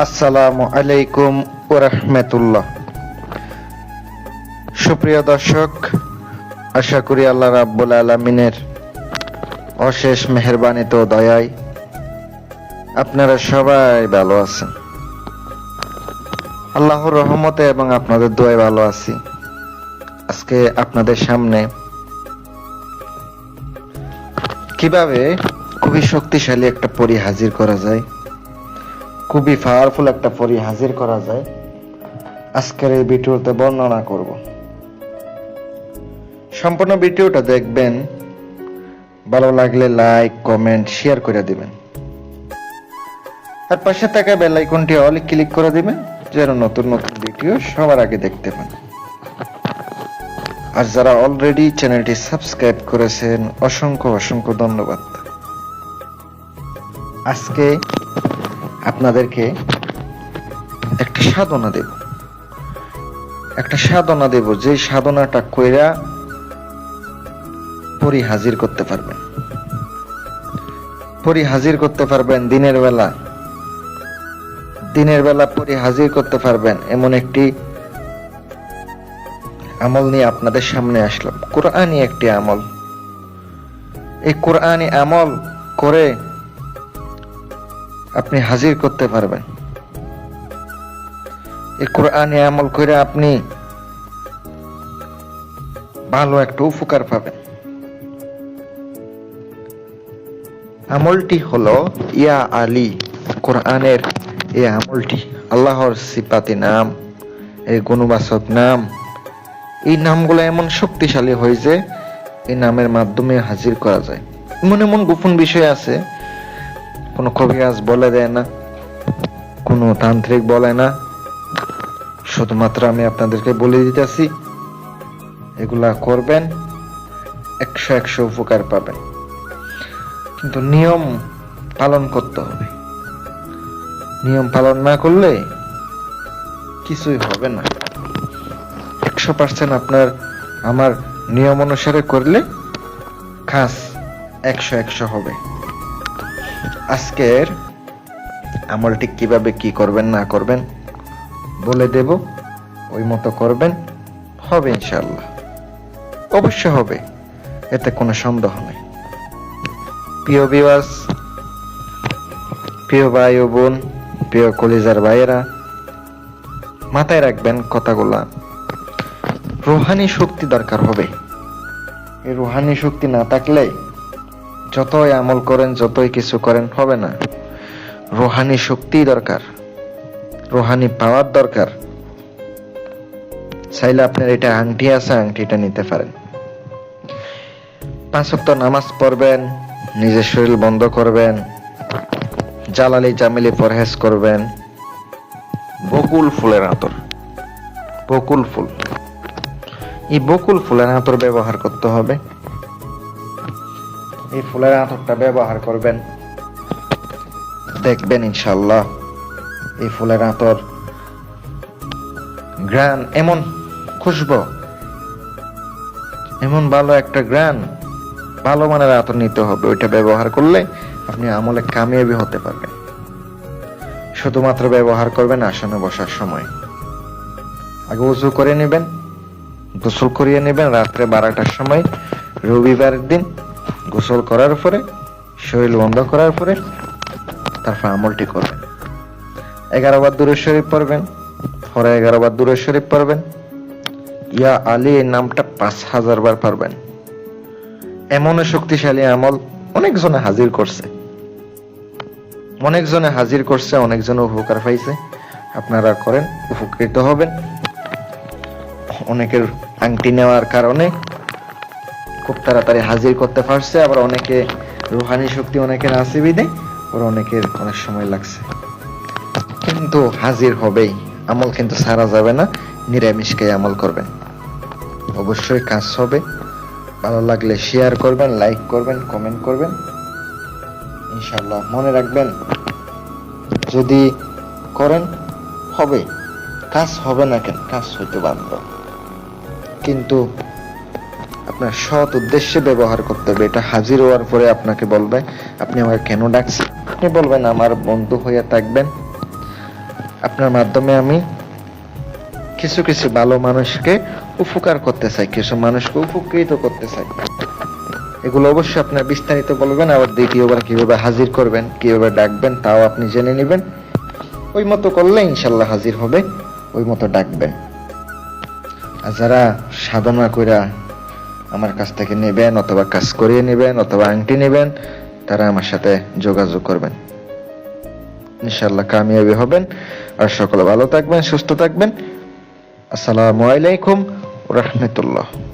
আসসালামু আলাইকুম ওরহমতুল্লাহ সুপ্রিয় দর্শক, আশা করি আল্লাহ রাব্বুল আলমিনের অশেষ মেহরবানিত দয়ায় আপনারা সবাই ভালো আছেন। আল্লাহর রহমতে এবং আপনাদের দোয়ায় ভালো আছি। আজকে আপনাদের সামনে কীভাবে খুবই শক্তিশালী একটা পরি হাজির করা যায় খুবই পাওয়ারফুল একটা পরি হাজির করা যায়। আজকের এই ভিডিওতে বর্ণনা করব। সম্পূর্ণ ভিডিওটা দেখবেন। ভালো লাগলে লাইক কমেন্ট শেয়ার করে দিবেন। আর পাশে থাকা বেল আইকনটি অল ক্লিক করে দিবেন, যেন নতুন নতুন ভিডিও সবার আগে দেখতে পান। আর যারা অলরেডি চ্যানেলটি সাবস্ক্রাইব করেছেন, অসংখ্য অসংখ্য ধন্যবাদ। আজকে আপনাদেরকে একটা সাধনা দেব। একটা সাধনা দেব যে সাধনাটা কইরা পরি হাজির করতে পারবেন। পরি হাজির করতে পারবেন দিনের বেলা। দিনের বেলা পরি হাজির করতে পারবেন এমন একটি আমল নিয়ে আপনাদের সামনে আসলাম। কোরআনই একটি আমল। এই কোরআনই আমল করে আপনি হাজির করতে পারবেন। এই কোরআনে আমল করে আপনি ভালো একটা উপকার পাবেন। আমলটি হলো ইয়া আলী কোরআনের এই আমলটি, আল্লাহর সিপাতি নাম, এই গুণবাচক নাম। এই নামগুলো এমন শক্তিশালী হয় যে এই নামের মাধ্যমে হাজির করা যায়। এমন এমন গোপন বিষয় আছে কোনো কবিরাজ বলে দেয় না, কোনো তান্ত্রিক বলে না। শুধুমাত্র আমি আপনাদেরকে বলে দিতেছি, এগুলা করবেন, একশো একশো উপকার পাবেন। কিন্তু নিয়ম পালন করতে হবে। নিয়ম পালন না করলে কিছুই হবে না। একশো পার্সেন্ট আপনার, আমার নিয়ম অনুসারে করলে খাস একশো একশো হবে। আজকের আমলটি কীভাবে কি করবেন, না করবেন, বলে দেব। ওই মতো করবেন, হবে ইনশাল্লাহ অবশ্য হবে, এতে কোনো সন্দেহ নেই। প্রিয় বিবাস প্রিয় ভাই ও বোন, প্রিয় কলিজার ভাইয়েরা, মাথায় রাখবেন কথাগুলা। রুহানি শক্তি দরকার হবে। এই রুহানি শক্তি না থাকলে যতই আমল করেন, যতই কিছু করেন, হবে না। রোহানি শক্তি দরকার। রোহানি পাওয়ার দরকার। চাইলে আপনার এটা আংটি আছে, আংটিটা নিতে পারেন। পাঁচ ওয়াক্ত নামাজ পড়বেন, নিজের শরীর বন্ধ করবেন, জালালি জামিলি পরহেজ করবেন। বকুল ফুলের আতর। বকুল ফুল। এই বকুল ফুলের আতর ব্যবহার করতে হবে। এই ফুলের আতরটা ব্যবহার করবেন। দেখবেন ইনশাল্লাহ এই ফুলের আতর গ্রান এমন খুশবো, এমন ভালো একটা গ্রান, ভালো মানের আতর নিতে হবে। ওইটা ব্যবহার করলে আপনি আমলে কামিয়াবি হতে পারবেন। শুধুমাত্র ব্যবহার করবেন আসনে বসার সময়। আগে উজু করে নেবেন, গোসল করিয়ে নেবেন। রাত্রে বারোটার সময় রবিবারের দিন গোসল করার পরে, শরীর বন্ধ করার পরে, তারপর আমলটি করবেন। এগারো বার দূরে শরীফ পড়বেন, পরে এগারো বার দূরে শরীফ পড়বেন। ইয়া আলী এই নামটা পাঁচ হাজার বার পারবেন এমন শক্তিশালী আমল অনেকজনে হাজির করছে। অনেকজনে হাজির করছে, অনেকজনে উপকার পাইছে। আপনারা করেন, উপকৃত হবেন। অনেকের আংটি নেওয়ার কারণে খুব তাড়াতাড়ি হাজির করতে পারছে, আবার অনেকে রুহানি শক্তি অনেকের নাসিবি দেয় ওর অনেকের অনেক সময় লাগছে। কিন্তু হাজির হবেই, আমল কিন্তু সারা যাবে না নিরামিষকে আমল করবেন। অবশ্যই কাজ হবে, ভালো লাগলে শেয়ার করবেন লাইক করবেন কমেন্ট করবেন। ইনশাল্লাহ মনে রাখবেন, যদি করেন, হবে। কাজ হবে না কেন? কাজ হইতে বাধ্য। কিন্তু আপনার সৎ উদ্দেশ্যে ব্যবহার করতে হবে। এটা হাজির হওয়ার পরে আপনাকে বলবে, আপনি আমাকে কেন ডাকছেন? আপনি বলবেন, আমার বন্ধু হয়ে থাকবেন। আপনার মাধ্যমে আমি কিছু কিছু ভালো মানুষকে উপকার করতে চাই, কিছু মানুষকে উপকৃত করতে চাই। এগুলো অবশ্যই আপনার বিস্তারিত বলবেন, আবার দ্বিতীয়বার কীভাবে হাজির করবেন, কীভাবে ডাকবেন, তাও আপনি জেনে নেবেন। ওই মতো করলে ইনশাল্লাহ হাজির হবে, ওই মতো ডাকবেন আর যারা সাধনা কইরা আমার কাছ থেকে নেবেন অথবা কাজ করিয়ে নেবেন অথবা আংটি নেবেন, তারা আমার সাথে যোগাযোগ করবেন। ইনশাল্লাহ কামিয়াবি হবেন। আর সকলে ভালো থাকবেন, সুস্থ থাকবেন। আসসালামু আলাইকুম রহমতুল্লাহ।